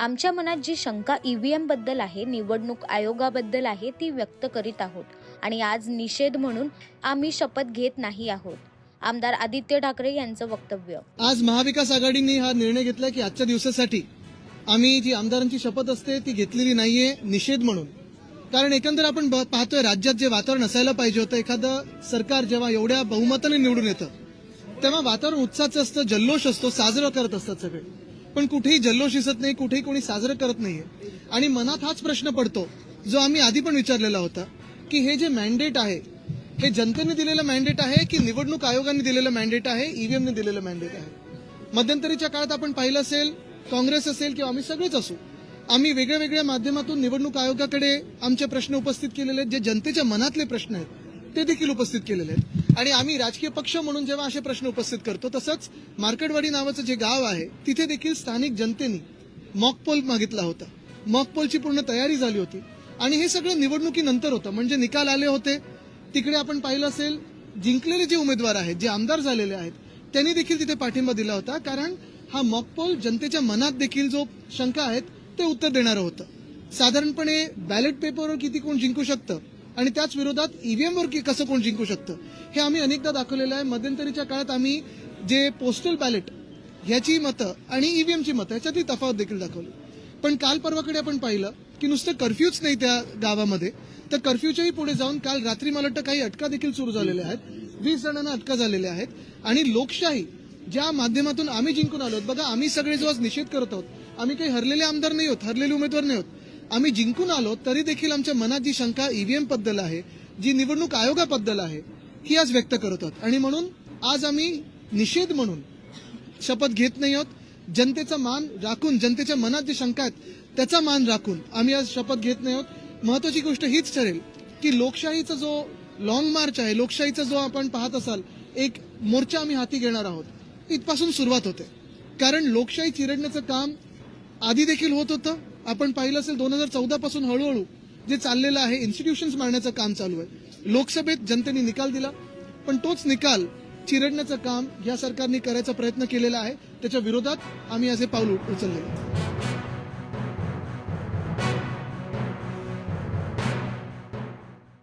आमच्या मनात जी शंका ईव्हीएमबद्दल आहे निवडणूक आयोगाबद्दल आहे ती व्यक्त करीत आहोत. आणि आज निषेध म्हणून आम्ही शपथ घेत नाही आहोत. आमदार आदित्य ठाकरे यांचं वक्तव्य. आज महाविकास आघाडीने हा निर्णय घेतला की आजच्या दिवसासाठी आम्ही जी आमदारांची शपथ असते ती घेतलेली नाहीये निषेध म्हणून. कारण एकंदर आपण ब- पाहतोय राज्यात जे वातावरण असायला पाहिजे होतं एखादं सरकार जेव्हा एवढ्या बहुमताने निवडून येतं तेव्हा वातावरण उत्साहाचं असतं जल्लोष असतो साजरं करत असतात सगळे. पण कुठेही जल्लोष दिसत नाही कुठेही कोणी साजरं करत नाहीये. आणि मनात हाच प्रश्न पडतो जो आम्ही आधी पण विचारलेला होता की हे जे मॅन्डेट आहे हे जनतेने दिलेलं मॅन्डेट आहे की निवडणूक आयोगाने दिलेलं मॅन्डेट आहे ईव्हीएमने दिलेलं मॅन्डेट आहे? मध्यंतरीच्या काळात आपण पाहिलं असेल काँग्रेस असेल किंवा आम्ही सगळेच असू आम्ही वेगळ्या वेगळ्या माध्यमातून निवडणूक आयोगाकडे आमचे प्रश्न उपस्थित केलेले आहेत जे जनतेच्या मनातले प्रश्न आहेत ते देखील उपस्थित केलेले आहेत. आणि आम्ही राजकीय पक्ष म्हणून जेव्हा असे प्रश्न उपस्थित करतो तसंच मार्केटवाडी नावाचं जे गाव आहे तिथे देखील स्थानिक जनतेने मॉकपोल मागितला होता. मॉकपोलची पूर्ण तयारी झाली होती. आणि हे सगळं निवडणुकीनंतर होतं. म्हणजे निकाल आले होते. तिकडे आपण पाहिलं असेल जिंकलेले जे उमेदवार आहेत जे आमदार झालेले आहेत त्यांनी देखील तिथे पाठिंबा दिला होता. कारण हा मॉकपोल जनतेच्या मनात देखील जो शंका आहेत ते उत्तर देणारं होतं. साधारणपणे बॅलेट पेपरवर किती कोण जिंकू शकतं आणि त्याच विरोधात ईव्हीएम वर कसं कोण जिंकू शकतं? हे आम्ही अनेकदा दाखवलेलं आहे. मध्यंतरीच्या काळात आम्ही जे पोस्टल बॅलेट ह्याची मतं आणि ईव्हीएमची मतं ह्याच्यातली तफावत देखील दाखवली. पण काल परवाकडे आपण पाहिलं की नुसतं कर्फ्यूच नाही त्या गावामध्ये. तर कर्फ्यूच्याही पुढे जाऊन काल रात्री मला वाटतं काही अटका देखील सुरू झालेल्या आहेत. वीस जणांना अटका झालेल्या आहेत. आणि लोकशाही ज्या माध्यमातून आम्ही जिंकून आलो बघा आम्ही सगळे जो आज निषेध करत आहोत. आम्ही काही हरलेले आमदार नाही आहोत हरलेले उमेदवार नाही आहोत. आम्ही जिंकून आलो तरी देखील आमच्या मनात जी शंका ईव्हीएमबद्दल आहे जी निवडणूक आयोगाबद्दल आहे ही आज व्यक्त करत आहोत. आणि म्हणून आज आम्ही निषेध म्हणून शपथ घेत नाही आहोत. जनतेचा मान राखून जनतेच्या मनात जी शंका आहेत त्याचा मान राखून आम्ही आज शपथ घेत नाही आहोत. महत्वाची गोष्ट हीच ठरेल की लोकशाहीचा जो लॉंग मार्च आहे लोकशाहीचा जो आपण पाहत असाल एक मोर्चा आम्ही हाती घेणार आहोत. इथपासून सुरुवात होते. कारण लोकशाही चिरडण्याचं काम आधी देखील होत होतं. आपण पाहिलं असेल दोन हजार चौदा पासून हळूहळू जे चाललेलं आहे इन्स्टिट्यूशन्स मारण्याचं काम चालू आहे. लोकसभेत जनतेने निकाल दिला पण तोच निकाल चिरडण्याचं काम या सरकारने करायचा प्रयत्न केलेला आहे. त्याच्या विरोधात आम्ही असे पाऊल उचलले